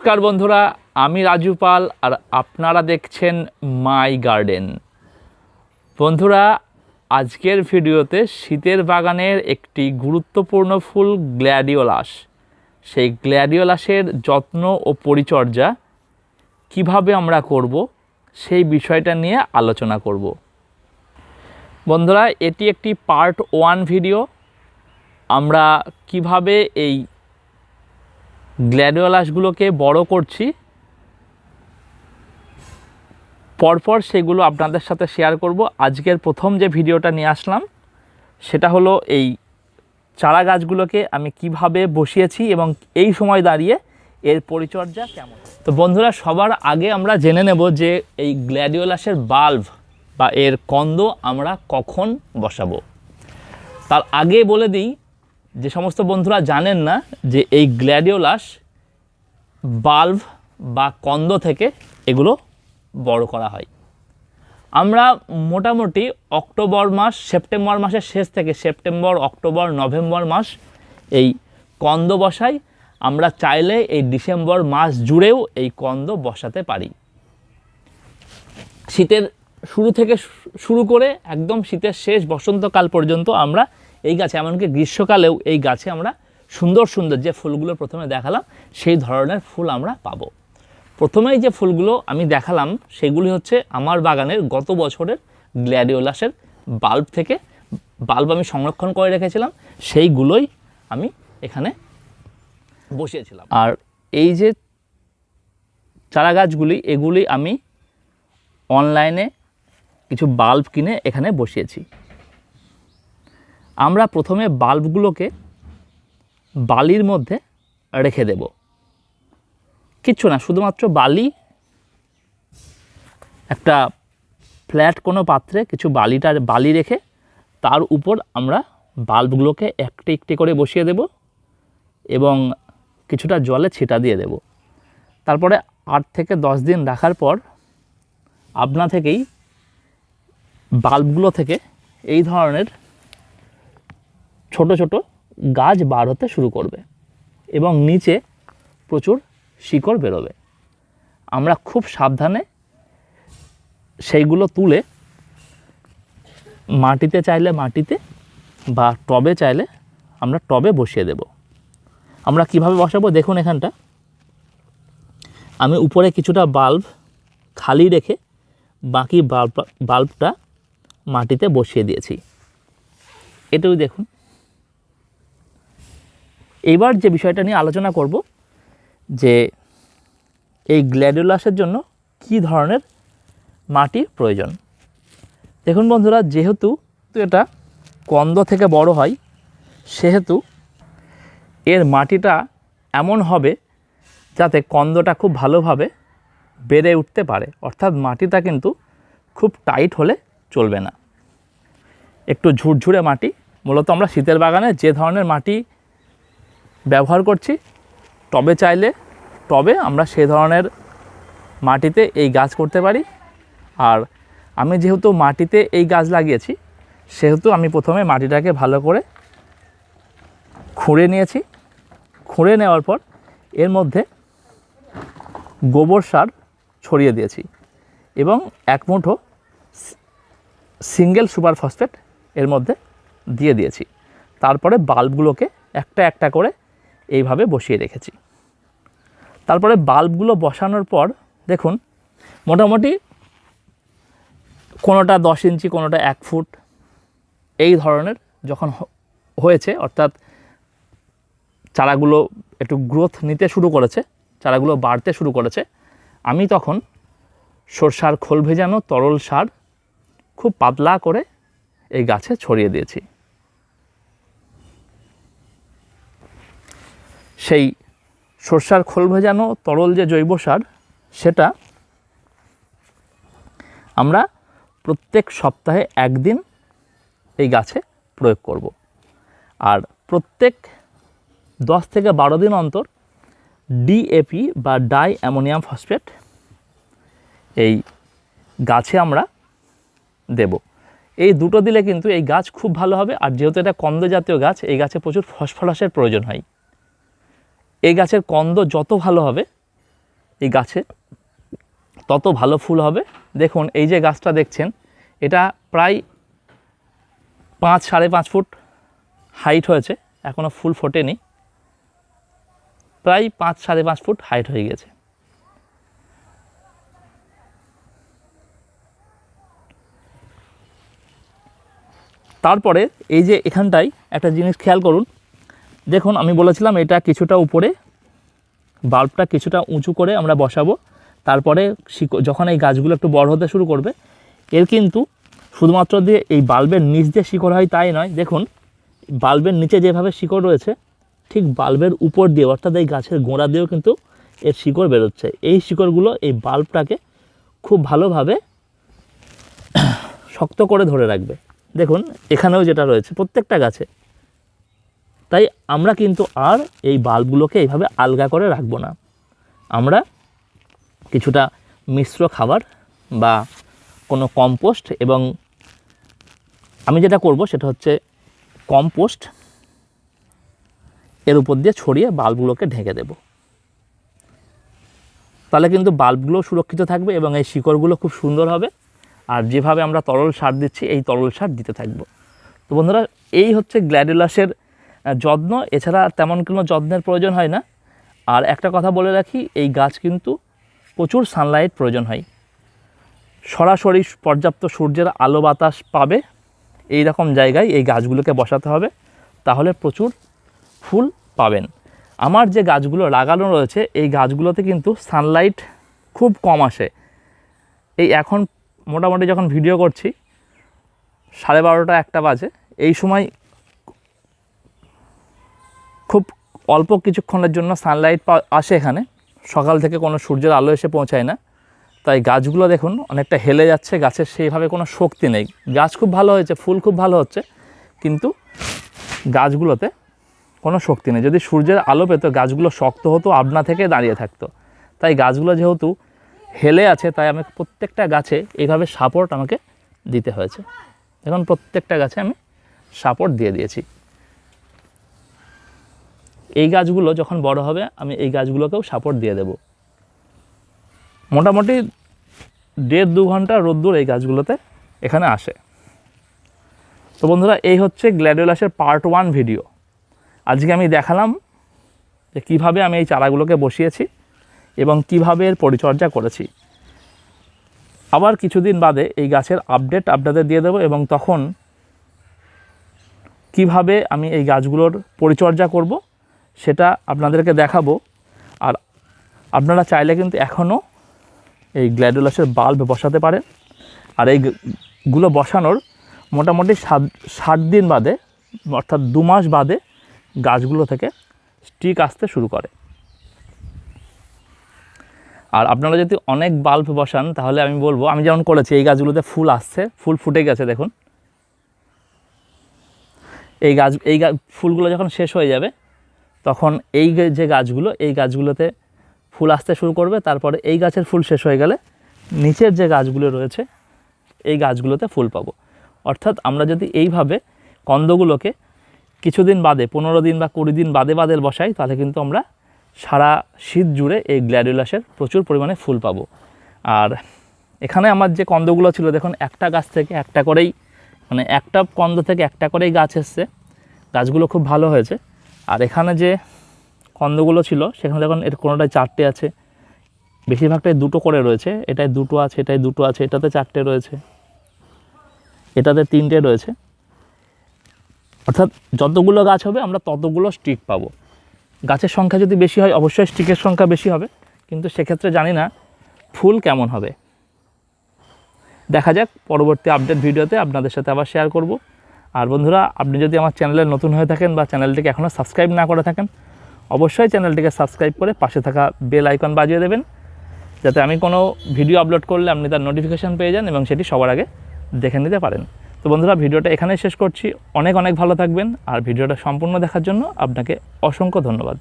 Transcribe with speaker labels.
Speaker 1: নমস্কার বন্ধুরা, আমি রাজু পাল আর আপনারা দেখছেন মাই গার্ডেন। বন্ধুরা, আজকের ভিডিওতে শীতের বাগানের একটি গুরুত্বপূর্ণ ফুল গ্ল্যাডিওলাস। সেই গ্ল্যাডিওলাসের যত্ন ও পরিচর্যা কীভাবে আমরা করব, সেই বিষয়টা নিয়ে আলোচনা করব। বন্ধুরা, এটি একটি পার্ট ওয়ান ভিডিও। আমরা কীভাবে এই গ্ল্যাডিওলাসগুলোকে বড় করছি। পরপর সেগুলো আপনাদের সাথে শেয়ার করব। আজকের প্রথম যে ভিডিওটা নিয়ে আসলাম, সেটা হলো এই চারা গাছগুলোকে আমি কীভাবে বসিয়েছি এবং এই সময় দাঁড়িয়ে এর পরিচর্যা কেমন। তো বন্ধুরা, সবার আগে আমরা জেনে নেব যে এই গ্ল্যাডিওলাসের বাল্ব বা এর কন্দ আমরা কখন বসাবো। তার আগে বলে দিই যে সমস্ত বন্ধুরা জানেন না যে এই গ্ল্যাডিওলাস বাল্ব বা কন্দ থেকে এগুলো বড় করা হয়। আমরা মোটামুটি অক্টোবর মাস, সেপ্টেম্বর মাসের শেষ থেকে সেপ্টেম্বর, অক্টোবর, নভেম্বর মাস এই কন্দ বসাই। আমরা চাইলে এই ডিসেম্বর মাস জুড়েও এই কন্দ বসাতে পারি। শীতের শুরু থেকে শুরু করে একদম শীতের শেষ বসন্তকাল পর্যন্ত আমরা এই গাছে, এমনকি গ্রীষ্মকালেও এই গাছে আমরা সুন্দর সুন্দর যে ফুলগুলো প্রথমে দেখালাম, সেই ধরনের ফুল আমরা পাবো। প্রথমেই যে ফুলগুলো আমি দেখালাম, সেগুলি হচ্ছে আমার বাগানের গত বছরের গ্ল্যাডিওলাসের বাল্ব থেকে বাল্ব আমি সংরক্ষণ করে রেখেছিলাম, সেইগুলোই আমি এখানে বসিয়েছিলাম। আর এই যে চারা গাছগুলি, এগুলি আমি অনলাইনে কিছু বাল্ব কিনে এখানে বসিয়েছি। আমরা প্রথমে বাল্বগুলোকে বালির মধ্যে রেখে দেব। কিচ্ছু না, শুধুমাত্র বালি, একটা ফ্ল্যাট কোনো পাত্রে কিছু বালিটা বালি রেখে তার উপর আমরা বাল্বগুলোকে একটি একটি করে বসিয়ে দেব এবং কিছুটা জলে ছিটা দিয়ে দেব। তারপরে আট থেকে দশ দিন রাখার পর আপনা থেকেই বাল্বগুলো থেকে এই ধরনের ছোট ছোট গাছ বার হতে শুরু করবে এবং নিচে প্রচুর শিকড় বেরোবে। আমরা খুব সাবধানে সেইগুলো তুলে মাটিতে চাইলে মাটিতে বা টবে চাইলে আমরা টবে বসিয়ে দেব। আমরা কীভাবে বসাবো? দেখুন এখানটা। আমি উপরে কিছুটা বাল্ব খালি রেখে বাকি বাল্ব বাল্বটা মাটিতে বসিয়ে দিয়েছি। এটাও দেখুন। এইবার যে বিষয়টা নিয়ে আলোচনা করব, যে এই গ্ল্যাডিওলাসের জন্য কি ধরনের মাটি প্রয়োজন। দেখুন বন্ধুরা, যেহেতু এটা কন্দ থেকে বড় হয়, সেহেতু এর মাটিটা এমন হবে যাতে কন্দটা খুব ভালোভাবে বেড়ে উঠতে পারে। অর্থাৎ মাটিটা কিন্তু খুব টাইট হলে চলবে না। একটু ঝুরঝুরে মাটি, মূলত আমরা শীতের বাগানে যে ধরনের মাটি ব্যবহার করছি। টবে চাইলে টবে আমরা সে ধরনের মাটিতে এই গাছ করতে পারি। আর আমি যেহেতু মাটিতে এই গাছ লাগিয়েছি, সেহেতু আমি প্রথমে মাটিটাকে ভালো করে খুঁড়ে নিয়েছি। খুঁড়ে নেওয়ার পর এর মধ্যে গোবর সার ছড়িয়ে দিয়েছি এবং এক মুঠো সিঙ্গেল সুপার ফসফেট এর মধ্যে দিয়ে দিয়েছি। তারপরে বাল্বগুলোকে একটা একটা করে এইভাবে বসিয়ে রেখেছি। তারপরে বাল্বগুলো বসানোর পর দেখুন, মোটামুটি কোনোটা দশ ইঞ্চি, কোনোটা এক ফুট এই ধরনের যখন হয়েছে, অর্থাৎ চারাগুলো একটু গ্রোথ নিতে শুরু করেছে, চারাগুলো বাড়তে শুরু করেছে, আমি তখন সরষার খোল ভেজানো তরল সার খুব পাতলা করে এই গাছে ছড়িয়ে দিয়েছি। সেই সর্ষার খোল ভেজানো তরল যে জৈব সার, সেটা আমরা প্রত্যেক সপ্তাহে একদিন এই গাছে প্রয়োগ করব। আর প্রত্যেক দশ থেকে বারো দিন অন্তর ডিএপি বা ডাই অ্যামোনিয়াম ফসফেট এই গাছে আমরা দেব। এই দুটো দিলে কিন্তু এই গাছ খুব ভালো হবে, আর যেহেতু এটা কন্দ জাতীয় গাছ, এই গাছে প্রচুর ফসফরাসের প্রয়োজন হয়। এই গাছের কন্দ যত ভালো হবে, এই গাছে তত ভালো ফুল হবে। দেখুন, এই যে গাছটা দেখছেন, এটা প্রায় পাঁচ, সাড়ে পাঁচ ফুট হাইট হয়েছে এখনও ফুল ফোটেনি। প্রায় পাঁচ, সাড়ে পাঁচ ফুট হাইট হয়ে গেছে। তারপরে এই যে এখানটায় একটা জিনিস খেয়াল করুন দেখুন, আমি বলেছিলাম এটা কিছুটা উপরে, বাল্বটা কিছুটা উঁচু করে আমরা বসাবো। তারপরে যখন এই গাছগুলো একটু বড় হতে শুরু করবে, এর কিন্তু শুধুমাত্র দিয়ে এই বাল্বের নিচ দিয়ে শিকড় হয় তাই নয়। দেখুন, বাল্বের নিচে যেভাবে শিকড় রয়েছে, ঠিক বাল্বের উপর দিয়ে, অর্থাৎ এই গাছের গোড়া দিয়েও কিন্তু এর শিকড় বেরোচ্ছে। এই শিকড়গুলো এই বাল্বটাকে খুব ভালোভাবে শক্ত করে ধরে রাখবে। দেখুন, এখানেও যেটা রয়েছে, প্রত্যেকটা গাছে তাই আমরা কিন্তু আর এই বাল্বগুলোকে এইভাবে আলগা করে রাখব না। আমরা কিছুটা মিশ্র খাবার বা কোনো কম্পোস্ট এবং আমি যেটা করব সেটা হচ্ছে কম্পোস্ট এর উপর দিয়ে ছড়িয়ে বাল্বগুলোকে ঢেকে দেব। তাহলে কিন্তু বাল্বগুলো সুরক্ষিত থাকবে এবং এই শিকড়গুলো খুব সুন্দর হবে। আর যেভাবে আমরা তরল সার দিচ্ছি, এই তরল সার দিতে থাকব। তো বন্ধুরা, এই হচ্ছে গ্ল্যাডুলাসের যত্ন, এছাড়া তেমন কোনো যত্নের প্রয়োজন হয় না। আর একটা কথা বলে রাখি, এই গাছ কিন্তু প্রচুর সানলাইট প্রয়োজন হয়। সরাসরি পর্যাপ্ত সূর্যের আলো বাতাস পাবে এই রকম জায়গায় এই গাছগুলোকে বসাতে হবে। তাহলে প্রচুর ফুল পাবেন। আমার যে গাছগুলো লাগানো রয়েছে, এই গাছগুলোতে কিন্তু সানলাইট খুব কম আসে। এই এখন মোটামুটি যখন ভিডিও করছি, সাড়ে বারোটা, একটা বাজে। এই সময় খুব অল্প কিছুক্ষণের জন্য সানলাইট আসে এখানে। সকাল থেকে কোনো সূর্যের আলো এসে পৌঁছায় না। তাই গাছগুলো দেখুন, অনেকটা হেলে যাচ্ছে, গাছের সেইভাবে কোনো শক্তি নেই। গাছ খুব ভালো হয়েছে, ফুল খুব ভালো হচ্ছে, কিন্তু গাছগুলোতে কোনো শক্তি নেই। যদি সূর্যের আলো পেতো, গাছগুলো শক্ত হতো আপনা থেকে দাঁড়িয়ে থাকতো। তাই গাছগুলো যেহেতু হেলে আছে, তাই আমি প্রত্যেকটা গাছে এইভাবে সাপোর্ট আমাকে দিতে হয়েছে। এখন প্রত্যেকটা গাছে আমি সাপোর্ট দিয়ে দিয়েছি। এই গাছগুলো যখন বড় হবে, আমি এই গাছগুলোকেও সাপোর্ট দিয়ে দেব। মোটামুটি দেড় দু ঘণ্টা রোদ্দুর এই গাছগুলোতে এখানে আসে। তো বন্ধুরা, এই হচ্ছে গ্ল্যাডিওলাসের পার্ট ওয়ান ভিডিও আজকে আমি দেখালাম যে কীভাবে আমি এই চারাগুলোকে বসিয়েছি এবং কীভাবে এর পরিচর্যা করেছি। আবার কিছুদিন বাদে এই গাছের আপডেট আপনাদের দিয়ে দেবো এবং তখন কীভাবে আমি এই গাছগুলোর পরিচর্যা করব সেটা আপনাদেরকে দেখাবো। আর আপনারা চাইলে কিন্তু এখনও এই গ্ল্যাডুলাসের বাল্ব বসাতে পারেন। আর এই গুলো বসানোর মোটামুটি সাত ষাট দিন বাদে, অর্থাৎ দু মাস বাদে গাছগুলো থেকে স্টিক আসতে শুরু করে। আর আপনারা যদি অনেক বাল্ব বসান, তাহলে আমি বলব, আমি যেমন করেছি, এই গাছগুলোতে ফুল আসছে, ফুল ফুটে গেছে দেখুন। এই গাছ, এই গা- ফুলগুলো যখন শেষ হয়ে যাবে তখন এই যে গাছগুলো, এই গাছগুলোতে ফুল আসতে শুরু করবে, তারপরে এই গাছের ফুল শেষ হয়ে গেলে নিচের যে গাছগুলো রয়েছে, এই গাছগুলোতে ফুল পাবো। অর্থাৎ আমরা যদি এইভাবে কন্দগুলোকে কিছুদিন বাদে, পনেরো দিন বা কুড়ি দিন বাদে বাদে বসাই, তাহলে কিন্তু আমরা সারা শীত জুড়ে এই গ্ল্যাডুলাসের প্রচুর পরিমাণে ফুল পাবো। আর এখানে আমার যে কন্দগুলো ছিল, দেখুন, একটা গাছ থেকে একটা করেই মানে একটা কন্দ থেকে একটা করেই গাছ এসছে। গাছগুলো খুব ভালো হয়েছে। আর এখানে যে কন্দগুলো ছিল, সেখানে দেখুন এর কোনোটায় চারটে আছে। বেশিরভাগটাই দুটো করে রয়েছে। এটায় দুটো আছে, এটায় দুটো আছে, এটাতে চারটে রয়েছে। এটাতে তিনটে রয়েছে। অর্থাৎ যতগুলো গাছ হবে, আমরা ততগুলো স্টিক পাবো। গাছের সংখ্যা যদি বেশি হয়, অবশ্যই স্টিকের সংখ্যা বেশি হবে। কিন্তু সেক্ষেত্রে জানি না ফুল কেমন হবে। দেখা যাক, পরবর্তী আপডেট ভিডিওতে আপনাদের সাথে আবার শেয়ার করব। আর বন্ধুরা, আপনি যদি আমার চ্যানেলে নতুন হয়ে থাকেন বা চ্যানেলটিকে এখনও সাবস্ক্রাইব না করে থাকেন, অবশ্যই চ্যানেলটিকে সাবস্ক্রাইব করে পাশে থাকা বেল আইকন বাজিয়ে দেবেন, যাতে আমি কোনো ভিডিও আপলোড করলে আপনি তার নোটিফিকেশান পেয়ে যান এবং সেটি সবার আগে দেখে নিতে পারেন। তো বন্ধুরা, ভিডিওটা এখানেই শেষ করছি। অনেক অনেক ভালো থাকবেন, আর ভিডিওটা সম্পূর্ণ দেখার জন্য আপনাকে অসংখ্য ধন্যবাদ।